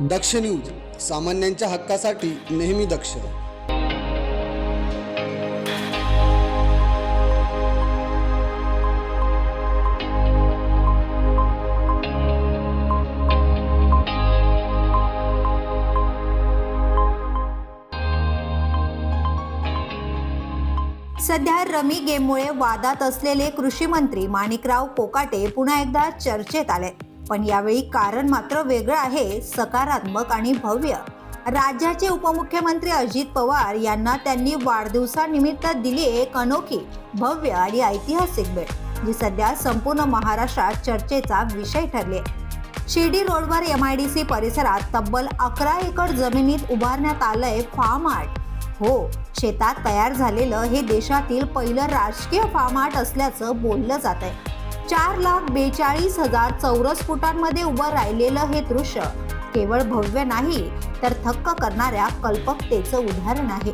दक्ष news सामान्यांच्या हक्कासाठी नेहमी दक्ष. सध्या रमी गेममुळे वादात असलेले कृषी मंत्री माणिकराव कोकाटे पुन्हा एकदा चर्चेत आले. पण यावेळी कारण मात्र वेगळं आहे सकारात्मक आणि भव्य. राज्याचे उपमुख्यमंत्री अजित पवार यांना त्यांनी वाढदिवसानिमित्त दिली एक अनोखी भव्य आणि ऐतिहासिक भेट जी सध्या संपूर्ण महाराष्ट्रात चर्चेचा विषय ठरली. आहे. शिर्डी रोडवर एम आय डी सी परिसरात तब्बल अकरा एकर जमिनीत उभारण्यात आलंय फार्म आर्ट. हो शेतात तयार झालेलं हे देशातील पहिलं राजकीय फार्म आर्ट असल्याचं बोललं जात आहे चार लाख बेचाळीस हजार चौरस फुटांमध्ये उभं राहिलेलं हे दृश्य केवळ भव्य नाही तर थक्क करणाऱ्या कल्पकतेचं उदाहरण आहे.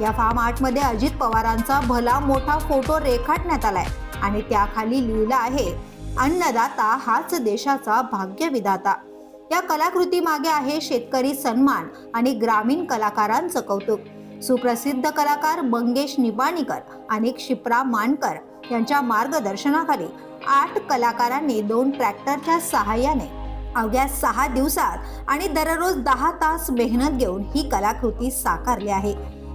या फार्म आर्टमध्ये अजित पवारांचा भला मोठा फोटो रेखाटण्यात आलाय आणि त्याखाली लिहिलं आहे अन्नदाता हाच देशाचा भाग्यविधाता. या कलाकृती मागे आहे शेतकरी सन्मान आणि ग्रामीण कलाकारांचं कौतुक. सुप्रसिद्ध कलाकार मंगेश निबाणीकर आणि क्षिप्रा मानकर यांच्या मार्गदर्शनाखाली आठ कलाकारांनी दोन ट्रॅक्टरच्या सहाय्याने अवघ्या सहा दिवसात आणि दररोज दहा तास मेहनत घेऊन ही कलाकृती साकारली आहे.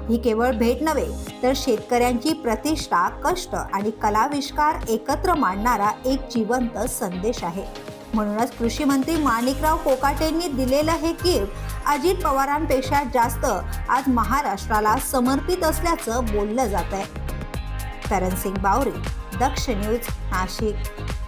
ही केवळ भेट नव्हे तर शेतकऱ्यांची प्रतिष्ठा कष्ट आणि कलाविष्कार एकत्र मांडणारा एक जिवंत संदेश आहे. म्हणूनच कृषी मंत्री माणिकराव कोकाटेंनी दिलेलं हे गिफ्ट अजित पवारांपेक्षा जास्त आज महाराष्ट्राला समर्पित असल्याचं बोललं जात आहे करण सिंग बावरी दक्ष न्यूज नाशिक.